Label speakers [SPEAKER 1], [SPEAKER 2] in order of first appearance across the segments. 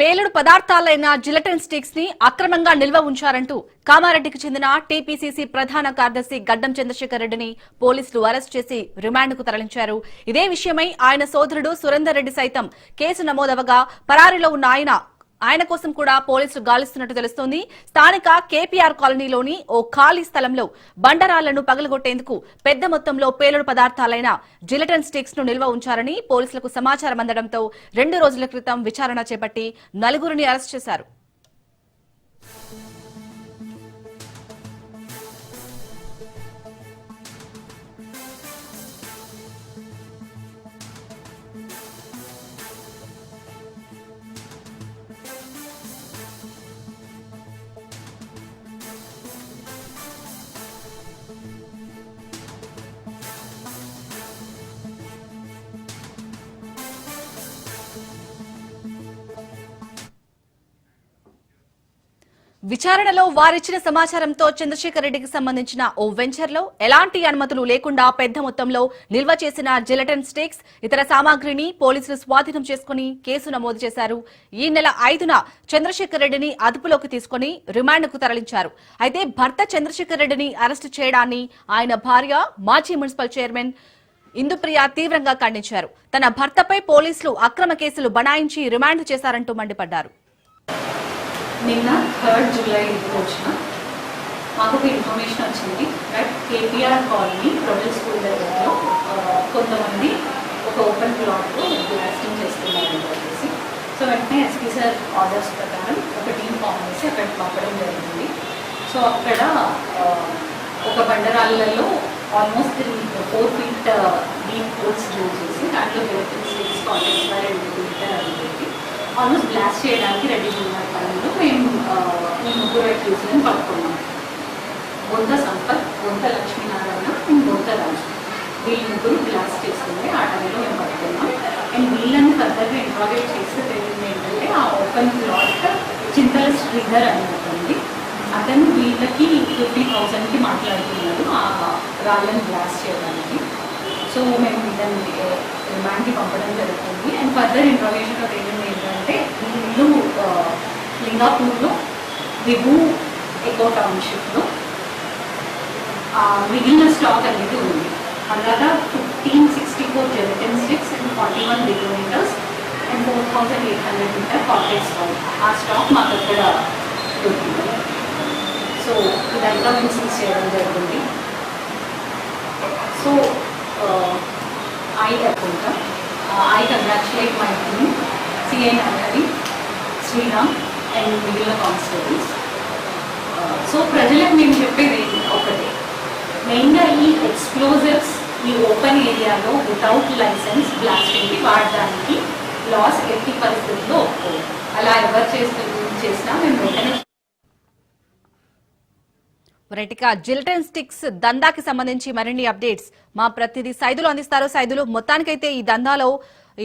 [SPEAKER 1] పేలుడు పదార్థాలైన జిలటిన్ స్టిక్స్ని అక్రమంగా నిల్వ ఉంచారంటూ కామారెడ్డికి చెందిన టీపీసీసీ ప్రధాన కార్యదర్శి గడ్డం చంద్రశేఖర్ రెడ్డిని పోలీసులు అరెస్ట్ చేసి రిమాండ్కు తరలించారు. ఇదే విషయమై ఆయన సోదరుడు సురేందర్ రెడ్డి సైతం కేసు నమోదవగా పరారీలో ఉన్న ఆయన ఆయన కోసం కూడా పోలీసులు గాలిస్తున్నట్టు తెలుస్తోంది. స్థానిక కేపీఆర్ కాలనీలోని ఓ ఖాళీ స్థలంలో బండరాళ్ళను పగలగొట్టేందుకు పెద్ద మొత్తంలో పేలుడు పదార్థాలైన జిలటన్ స్టిక్స్ను నిల్వ ఉంచారని పోలీసులకు సమాచారం అందడంతో రెండు రోజుల క్రితం విచారణ చేపట్టి నలుగురిని అరెస్ట్ చేశారు. విచారణలో వారిచ్చిన సమాచారంతో చంద్రశేఖర్ రెడ్డికి సంబంధించిన ఓ వెంచర్లో ఎలాంటి అనుమతులు లేకుండా పెద్ద మొత్తంలో నిల్వ చేసిన జిలటన్ స్టిక్స్ ఇతర సామాగ్రిని పోలీసులు స్వాధీనం చేసుకుని కేసు నమోదు చేశారు. ఈ నెల ఐదున చంద్రశేఖర్ రెడ్డిని అదుపులోకి తీసుకుని రిమాండ్కు తరలించారు. అయితే భర్త చంద్రశేఖర్ రెడ్డిని అరెస్టు చేయడాన్ని ఆయన భార్య మాజీ మున్సిపల్ చైర్మన్ ఇందుప్రియ తీవ్రంగా ఖండించారు. తన భర్తపై పోలీసులు అక్రమ కేసులు బనాయించి రిమాండ్ చేశారంటూ మండిపడ్డారు.
[SPEAKER 2] నిన్న థర్డ్ జూలై వచ్చిన. మాకు ఒక ఇన్ఫర్మేషన్ వచ్చింది దట్ కేపీఆర్ కాలనీ ప్రొడల్ స్కూల్ దగ్గరలో కొంతమంది ఒక ఓపెన్ ప్లాట్లో బ్లాస్టింగ్ చేస్తున్నారని చెప్పేసి. సో వెంటనే ఎస్పీ సార్ ఆర్డర్స్ ప్రకారం ఒక టీం ఫామ్ చేసి అక్కడికి పంపడం జరిగింది. సో అక్కడ ఒక బండరాళ్ళలో almost three four feet deep holes drill చేసి దాంట్లో ఎలక్ట్రిక్ స్టిక్స్ కాంటాక్ట్స్ వారి మీటర్ అది పెట్టి ఆల్మోస్ట్ బ్లాస్ట్ చేయడానికి రెడీ ఉన్న టైంలో మేము ఆ, మేము ముగ్గురు అక్యూజ్లను పట్టుకున్నాం బొంత సంపత్ బొంత లక్ష్మీనారాయణ అండ్ బొంత రాజు. వీళ్ళు ముగ్గురు బ్లాస్ట్ చేస్తుంది ఆ టైంలో మేము పట్టుకున్నాం అండ్ వీళ్ళని ఫర్దర్గా ఇంట్రాగేట్ చేస్తే తెలియదు ఏంటంటే ఆ ఓపెన్ ప్లాట్ చింతల శ్రీధర్ అని ఉంటుంది అతను వీళ్ళకి ఫిఫ్టీ థౌసండ్కి మాట్లాడుతున్నాడు ఆ రాళ్ళని బ్లాస్ట్ చేయడానికి. సో మేము వీళ్ళని రిమాండ్కి పంపడం జరుగుతుంది. అండ్ ఫర్దర్ ఇంట్రాగేషన్లో తెలియదు ఏంటంటే వీళ్ళు లింగాపూర్లో విభూ ఎకో టౌన్షిప్లో మిగిలిన స్టాక్ అనేది ఉంది. అలాగా fifteen sixty four gelatin sticks and forty one kilometres and four thousand eight hundred metre pocket stock ఆ స్టాక్ మాకు అక్కడ దొరికింది. సో ఇదంతా మేము సీజ్ చేయడం జరిగింది సో ఐ అనుకుంటా I congratulate my team CI Nagari Sriram and మిగిలిన కాన్స్టేబుల్స్ సో ప్రజలకు మేము చెప్పేది ఒకటే. మెయిన్గా ఈ ఎక్స్ప్లోజివ్స్ ఈ ఓపెన్ ఏరియాలో వితౌట్ లైసెన్స్ బ్లాస్టింగ్కి వాడడానికి లాస్ ఎట్టి పరిస్థితుల్లో ఒప్పుకోదు అలా ఎవరు చేస్తూ చేసినా మేము వెంటనే
[SPEAKER 1] రైట్గా జిల్టన్ స్టిక్స్ దందాకి సంబంధించి మరిన్ని అప్డేట్స్ మా ప్రతినిధి సైదులు అందిస్తారు. సైదులు మొత్తానికైతే ఈ దందాలో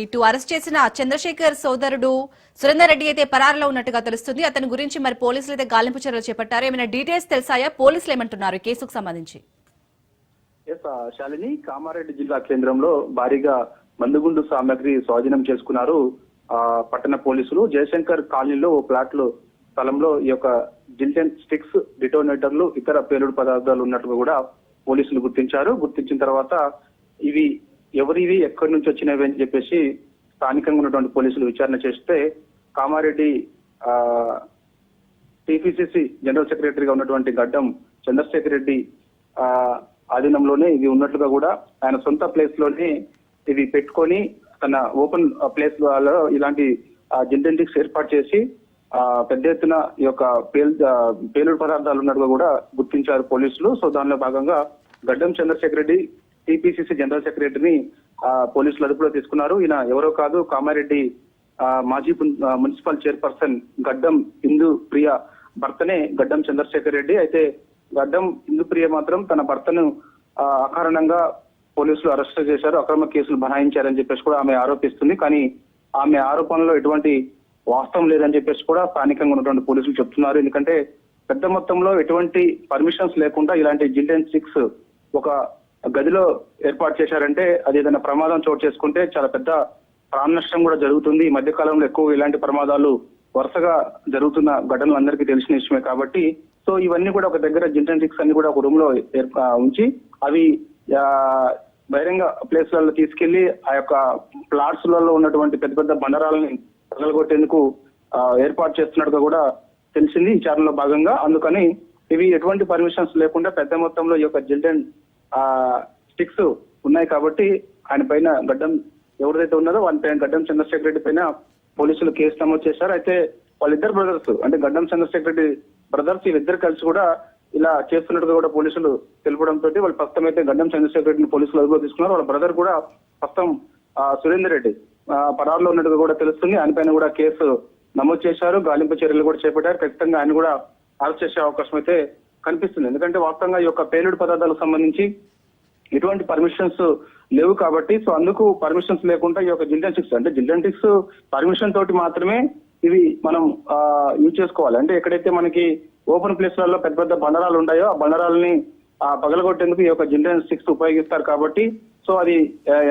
[SPEAKER 1] ఇటు అరెస్ట్ చేసిన చంద్రశేఖర్ సోదరుడు సురేందర్ రెడ్డి అయితే పరారులో ఉన్నట్టుగా తెలుస్తుంది. అతని గురించి మరి పోలీసులు అయితే గాలింపు చర్యలు చేపట్టారు. ఏమైనా డీటెయిల్స్ తెలుసాయా? పోలీసులు ఏమంటున్నారు కేసుకు సంబంధించి?
[SPEAKER 3] శాలిని కామారెడ్డి జిల్లా కేంద్రంలో భారీగా మందుగుండు సామాగ్రి స్వాధీనం చేసుకున్నారు పట్టణ పోలీసులు. జయశంకర్ కాలనీలో ఓ ప్లాట్లో స్థలంలో ఈ యొక్క జిల్టెన్ స్టిక్స్ డిటోనేటర్లు ఇతర పేలుడు పదార్థాలు ఉన్నట్టుగా కూడా పోలీసులు గుర్తించారు. గుర్తించిన తర్వాత ఇవి ఎవరివి ఎక్కడి నుంచి వచ్చినవి అని చెప్పేసి స్థానికంగా ఉన్నటువంటి పోలీసులు విచారణ చేస్తే కామారెడ్డి ఆ టిపిసిసి జనరల్ సెక్రటరీగా ఉన్నటువంటి గడ్డం చంద్రశేఖర్ రెడ్డి ఆ ఆధీనంలోనే ఇవి ఉన్నట్లుగా కూడా ఆయన సొంత ప్లేస్లోనే ఇవి పెట్టుకొని తన ఓపెన్ ప్లేస్లో ఇలాంటి జింటెంటిక్స్ ఏర్పాటు చేసి పెద్ద ఎత్తున ఈ యొక్క పేల్ పేలుడు పదార్థాలు ఉన్నట్టుగా కూడా గుర్తించారు పోలీసులు. సో దానిలో భాగంగా గడ్డం చంద్రశేఖర్ రెడ్డి టిపిసిసి జనరల్ సెక్రటరీని ఆ, పోలీసులు అదుపులో తీసుకున్నారు. ఈయన ఎవరో కాదు కామారెడ్డి మాజీ మున్సిపల్ చైర్పర్సన్ గడ్డం హిందూ ప్రియ భర్తనే గడ్డం చంద్రశేఖర్ రెడ్డి. అయితే గడ్డం హిందూ ప్రియ మాత్రం తన భర్తను అకారణంగా పోలీసులు అరెస్ట్ చేశారు. అక్రమ కేసులు బనాయించారని చెప్పేసి కూడా ఆమె ఆరోపిస్తుంది. కానీ ఆమె ఆరోపణలో ఎటువంటి వాస్తవం లేదని చెప్పేసి కూడా స్థానికంగా ఉన్నటువంటి పోలీసులు చెప్తున్నారు. ఎందుకంటే పెద్ద మొత్తంలో ఎటువంటి పర్మిషన్స్ లేకుండా ఇలాంటి జిల్డెన్ సిక్స్ ఒక గదిలో ఏర్పాటు చేశారంటే అది ఏదైనా ప్రమాదం చోటు చేసుకుంటే చాలా పెద్ద ప్రాణ నష్టం కూడా జరుగుతుంది. ఈ మధ్య కాలంలో ఎక్కువ ఇలాంటి ప్రమాదాలు వరుసగా జరుగుతున్న ఘటనలు అందరికీ తెలిసిన విషయమే కాబట్టి సో ఇవన్నీ కూడా ఒక దగ్గర జింటెన్టిక్స్ అన్ని కూడా ఒక రూమ్లో ఉంచి అవి బహిరంగ ప్లేస్లలో తీసుకెళ్ళి ఆ యొక్క ప్లాట్స్లలో ఉన్నటువంటి పెద్ద పెద్ద బండరాలని పగలగొట్టేందుకు ఏర్పాటు చేస్తున్నట్టుగా కూడా తెలిసింది ఈ విచారణలో భాగంగా. అందుకని ఇవి ఎటువంటి పర్మిషన్స్ లేకుండా పెద్ద మొత్తంలో ఈ యొక్క జిల్డెన్ స్టిక్స్ ఉన్నాయి కాబట్టి ఆయన పైన గడ్డం ఎవరిదైతే ఉన్నదో వాళ్ళ పైన గడ్డం చంద్రశేఖర్ రెడ్డి పైన పోలీసులు కేసు నమోదు చేశారు. అయితే వాళ్ళిద్దరు బ్రదర్స్ అంటే గడ్డం చంద్రశేఖర్ రెడ్డి బ్రదర్స్ వీళ్ళిద్దరు కలిసి కూడా ఇలా చేస్తున్నట్టుగా కూడా పోలీసులు తెలపడంతో వాళ్ళు ప్రస్తుతం అయితే గడ్డం చంద్రశేఖర్ రెడ్డిని పోలీసులు అదుపులో తీసుకున్నారు. వాళ్ళ బ్రదర్ కూడా ప్రస్తుతం సురేందర్ రెడ్డి పరారులో ఉన్నట్టుగా కూడా తెలుస్తుంది. ఆయన పైన కూడా కేసు నమోదు చేశారు. గాలింపు చర్యలు కూడా చేపట్టారు. ఖచ్చితంగా ఆయన కూడా అరెస్ట్ చేసే అవకాశం అయితే కనిపిస్తుంది. ఎందుకంటే వాస్తవంగా ఈ యొక్క పేలుడు పదార్థాలకు సంబంధించి ఎటువంటి పర్మిషన్స్ లేవు కాబట్టి సో అందుకు పర్మిషన్స్ లేకుండా ఈ యొక్క జిల్డెంటిక్స్ అంటే జిల్డెంటిక్స్ పర్మిషన్ తోటి మాత్రమే ఇవి మనం యూజ్ చేసుకోవాలి. అంటే ఎక్కడైతే మనకి ఓపెన్ ప్లేస్లలో పెద్ద పెద్ద బండరాలు ఉన్నాయో ఆ బండరాలని పగలగొట్టేందుకు ఈ యొక్క జిల్డెన్ సిక్స్ ఉపయోగిస్తారు కాబట్టి సో అది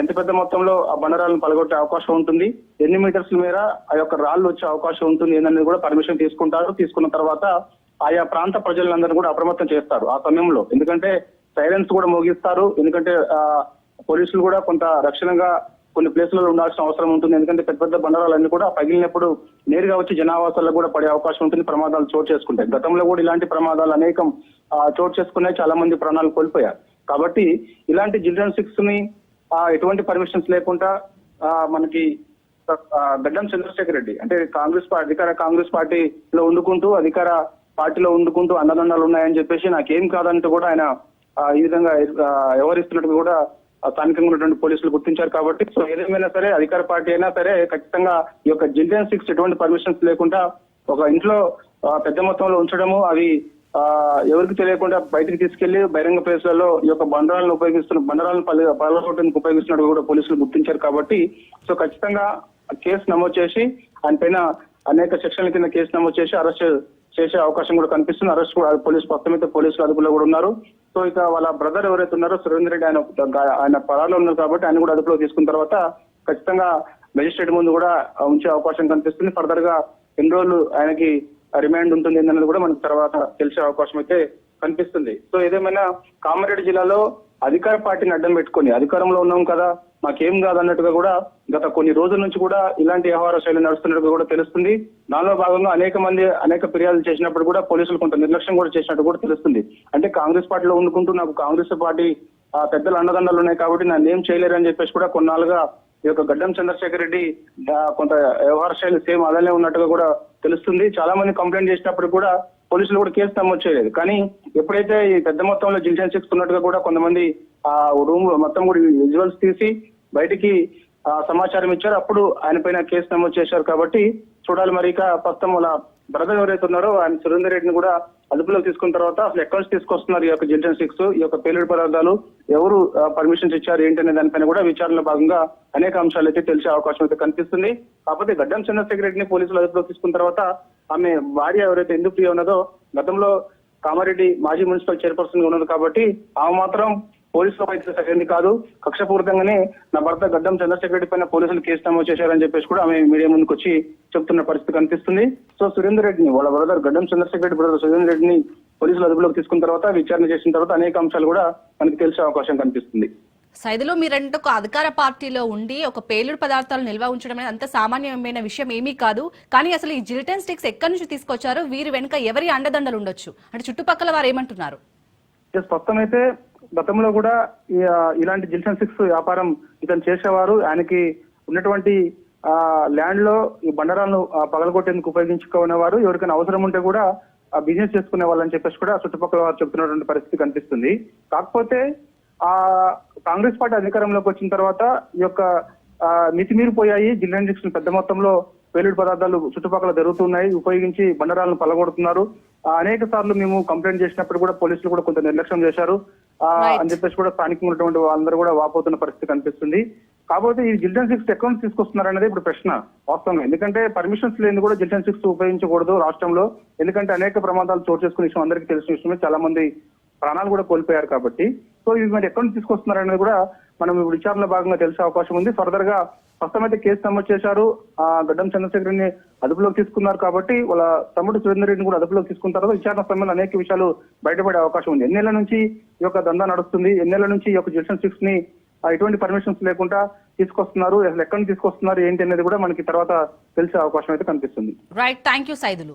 [SPEAKER 3] ఎంత పెద్ద మొత్తంలో ఆ బండరాలను పగలగొట్టే అవకాశం ఉంటుంది. ఎన్ని మీటర్స్ మేర ఆ యొక్క రాళ్ళు వచ్చే అవకాశం ఉంటుంది ఏందనేది కూడా పర్మిషన్ తీసుకుంటారు. తీసుకున్న తర్వాత ఆయా ప్రాంత ప్రజలందరూ కూడా అప్రమత్తం చేస్తారు ఆ సమయంలో. ఎందుకంటే సైలెన్స్ కూడా మోగిస్తారు. ఎందుకంటే పోలీసులు కూడా కొంత రక్షణగా కొన్ని ప్లేసులలో ఉండాల్సిన అవసరం ఉంటుంది. ఎందుకంటే పెద్ద పెద్ద బండరాలన్నీ కూడా పగిలినప్పుడు నేరుగా వచ్చి జనావాసాలకు కూడా పడే అవకాశం ఉంటుంది. ప్రమాదాలు చోటు చేసుకుంటాయి. గతంలో కూడా ఇలాంటి ప్రమాదాలు అనేకం చోటు చేసుకున్నాయి. చాలా మంది ప్రాణాలు కోల్పోయారు. కాబట్టి ఇలాంటి చిల్డ్రన్ సిక్స్ని ఎటువంటి పర్మిషన్స్ లేకుండా మనకి గడ్డం చంద్రశేఖర్ రెడ్డి అంటే కాంగ్రెస్ పార్టీ అధికార కాంగ్రెస్ పార్టీలో వండుకుంటూ అధికార పార్టీలో వండుకుంటూ అన్నదండాలు ఉన్నాయని చెప్పేసి నాకేం కాదంటూ కూడా ఆయన ఈ విధంగా వ్యవహరిస్తున్నట్టు కూడా స్థానికంగా ఉన్నటువంటి పోలీసులు గుర్తించారు కాబట్టి సో ఏదేమైనా సరే అధికార పార్టీ అయినా సరే ఖచ్చితంగా ఈ యొక్క జిల్డెన్ సిక్స్ ఎటువంటి పర్మిషన్స్ లేకుండా ఒక ఇంట్లో పెద్ద మొత్తంలో ఉంచడము అవి ఆ, ఎవరికి తెలియకుండా బయటకు తీసుకెళ్ళి బహిరంగ ప్లేస్లలో ఈ యొక్క బండరాలను ఉపయోగిస్తున్న బండరాలను పలు పగలగొట్టడానికి ఉపయోగిస్తున్నట్టు కూడా పోలీసులు గుర్తించారు కాబట్టి సో ఖచ్చితంగా కేసు నమోదు చేసి ఆయన పైన అనేక సెక్షన్ల కింద కేసు నమోదు చేసి అరెస్ట్ చేసే అవకాశం కూడా కనిపిస్తుంది. అరెస్ట్ కూడా పోలీసు పక్క అయితే పోలీసులు అదుపులో కూడా ఉన్నారు. సో ఇక వాళ్ళ బ్రదర్ ఎవరైతే ఉన్నారో సురేందర్ రెడ్డి ఆయన ఆయన పరాలో ఉన్నారు కాబట్టి ఆయన కూడా అదుపులో తీసుకున్న తర్వాత ఖచ్చితంగా మెజిస్ట్రేట్ ముందు కూడా ఉంచే అవకాశం కనిపిస్తుంది. ఫర్దర్గా ఎన్ని రోజులు ఆయనకి రిమాండ్ ఉంటుంది అన్నది కూడా మనకు తర్వాత తెలిసే అవకాశం అయితే కనిపిస్తుంది. సో ఏదేమైనా కామారెడ్డి జిల్లాలో అధికార పార్టీని అడ్డం పెట్టుకొని అధికారంలో ఉన్నాం కదా మాకేం కాదన్నట్టుగా కూడా గత కొన్ని రోజుల నుంచి కూడా ఇలాంటి వ్యవహార శైలి నడుస్తున్నట్టుగా కూడా తెలుస్తుంది. దానిలో భాగంగా అనేక మంది అనేక ఫిర్యాదులు చేసినప్పుడు కూడా పోలీసులు కొంత నిర్లక్ష్యం కూడా చేసినట్టు కూడా తెలుస్తుంది. అంటే కాంగ్రెస్ పార్టీలో ఉండుకుంటూ నాకు కాంగ్రెస్ పార్టీ ఆ పెద్దల అండదండలు ఉన్నాయి కాబట్టి నన్ను ఏం చేయలేరు అని చెప్పేసి కూడా కొన్నాళ్ళుగా ఈ యొక్క గడ్డం చంద్రశేఖర్ రెడ్డి కొంత వ్యవహార శైలి సేమ్ అలానే ఉన్నట్టుగా కూడా తెలుస్తుంది. చాలా మంది కంప్లైంట్ చేసినప్పుడు కూడా పోలీసులు కూడా కేసు నమోదు చేయలేదు. కానీ ఎప్పుడైతే ఈ పెద్ద మొత్తంలో జిల్జన్ ఉన్నట్టుగా కూడా కొంతమంది ఆ రూమ్ మొత్తం కూడా విజువల్స్ తీసి బయటికి సమాచారం ఇచ్చారు. అప్పుడు ఆయన పైన కేసు నమోదు చేశారు కాబట్టి చూడాలి మరి ఇక ప్రస్తుతం వాళ్ళ బ్రదర్ ఎవరైతే ఉన్నారో ఆయన సురేందర్ రెడ్డిని కూడా అదుపులోకి తీసుకున్న తర్వాత అసలు ఎక్కడి నుంచి తీసుకొస్తున్నారు ఈ యొక్క జిల్టన్ సిక్స్ ఈ యొక్క పేలుడు పదార్థాలు. ఎవరు పర్మిషన్స్ ఇచ్చారు ఏంటనే దానిపైన కూడా విచారణలో భాగంగా అనేక అంశాలు అయితే తెలిసే అవకాశం అయితే కనిపిస్తుంది. కాకపోతే గడ్డం చంద్రశేఖర్ రెడ్డిని పోలీసులు అదుపులోకి తీసుకున్న తర్వాత ఆమె భార్య ఎవరైతే ఎందుకు ప్రియ ఉన్నదో గతంలో కామారెడ్డి మాజీ మున్సిపల్ చైర్పర్సన్గా ఉన్నది కాబట్టి ఆమె మాత్రం పోలీసులు అయితే సరైనది కాదు కక్షపూరితంగానే నా భర్త గడ్డం చంద్రశేఖర్ రెడ్డి పైన పోలీసులు కేసు నమోదు చేశారని చెప్పేసి కూడా ఆమె మీడియా ముందుకు వచ్చి చెప్తున్న పరిస్థితి కనిపిస్తుంది. సో సురేందర్ రెడ్డిని వాళ్ళ బ్రదర్ గడ్డం చంద్రశేఖర్ రెడ్డి బ్రదర్ సురేందర్ రెడ్డిని పోలీసులు అదుపులోకి తీసుకున్న తర్వాత విచారణ చేసిన తర్వాత అనేక అంశాలు కూడా మనకి తెలిసే అవకాశం కనిపిస్తుంది.
[SPEAKER 1] సైదులో మీరంటే ఒక అధికార పార్టీలో ఉండి ఒక పేలుడు పదార్థాలు నిల్వ ఉంచడం అనేది అంత సామాన్యమైన విషయం ఏమీ కాదు. కానీ అసలు ఈ జిల్టన్ స్టిక్స్ ఎక్కడి నుంచి తీసుకొచ్చారో? వీరి వెనుక ఎవరి అండదండలు ఉండొచ్చు? అంటే చుట్టుపక్కల వారు ఏమంటున్నారు?
[SPEAKER 3] అయితే గతంలో కూడా ఇలాంటి జిల్సన్ సిక్స్ వ్యాపారం ఇతను చేసేవారు. ఆయనకి ఉన్నటువంటి ఆ ల్యాండ్లో ఈ బండరాలను పగలగొట్టేందుకు ఉపయోగించుకునేవారు. ఎవరికైనా అవసరం ఉంటే కూడా ఆ బిజినెస్ చేసుకునే వాళ్ళని చెప్పేసి కూడా చుట్టుపక్కల వారు చెప్తున్నటువంటి పరిస్థితి కనిపిస్తుంది. కాకపోతే ఆ కాంగ్రెస్ పార్టీ అధికారంలోకి వచ్చిన తర్వాత ఈ యొక్క మితిమీరిపోయాయి. జిల్లా సిక్స్ పెద్ద మొత్తంలో పేలుడు పదార్థాలు చుట్టుపక్కల జరుగుతున్నాయి. ఉపయోగించి బండరాలను పలగొడుతున్నారు అనేక సార్లు మేము కంప్లైంట్ చేసినప్పుడు కూడా పోలీసులు కూడా కొంత నిర్లక్ష్యం చేశారు. అని చెప్పేసి కూడా స్థానికంగా ఉన్నటువంటి వాళ్ళందరూ కూడా వాపోతున్న పరిస్థితి కనిపిస్తుంది. కాకపోతే ఈ జిల్టన్ సిక్స్ ఎక్కడ నుంచి తీసుకొస్తున్నారు అనేది ఇప్పుడు ప్రశ్న వాస్తవంగా. ఎందుకంటే పర్మిషన్స్ లేని కూడా జిల్టన్ సిక్స్ ఉపయోగించకూడదు రాష్ట్రంలో. ఎందుకంటే అనేక ప్రమాదాలు చోటు చేసుకునే విషయం అందరికీ తెలిసిన విషయమే. చాలా మంది ప్రాణాలు కూడా కోల్పోయారు కాబట్టి. సో ఇవి మరి ఎక్కడి నుంచి తీసుకొస్తున్నారు అనేది కూడా మనం ఇప్పుడు విచారణలో భాగంగా తెలిసే అవకాశం ఉంది. ఫర్దర్గా ప్రస్తుతం అయితే కేసు నమోదు చేశారు. ఆ గడ్డం చంద్రశేఖర్ని అదుపులోకి తీసుకున్నారు కాబట్టి వాళ్ళ తమ్ముడు సురేందర్ రెడ్డిని కూడా అదుపులోకి తీసుకున్న తర్వాత విచారణ సమయంలో అనేక విషయాలు బయటపడే అవకాశం ఉంది. ఎన్నేళ్ళ నుంచి ఈ యొక్క దందా నడుస్తుంది. ఎన్నేళ్ళ నుంచి ఈ యొక్క జిల్షన్ సిక్స్ని ఎటువంటి పర్మిషన్స్ లేకుండా తీసుకొస్తున్నారు? అసలు ఎక్కడి నుంచి తీసుకొస్తున్నారు? ఏంటి అనేది కూడా మనకి తర్వాత తెలిసే అవకాశం అయితే కనిపిస్తుంది.
[SPEAKER 1] Right thank you Saidulu.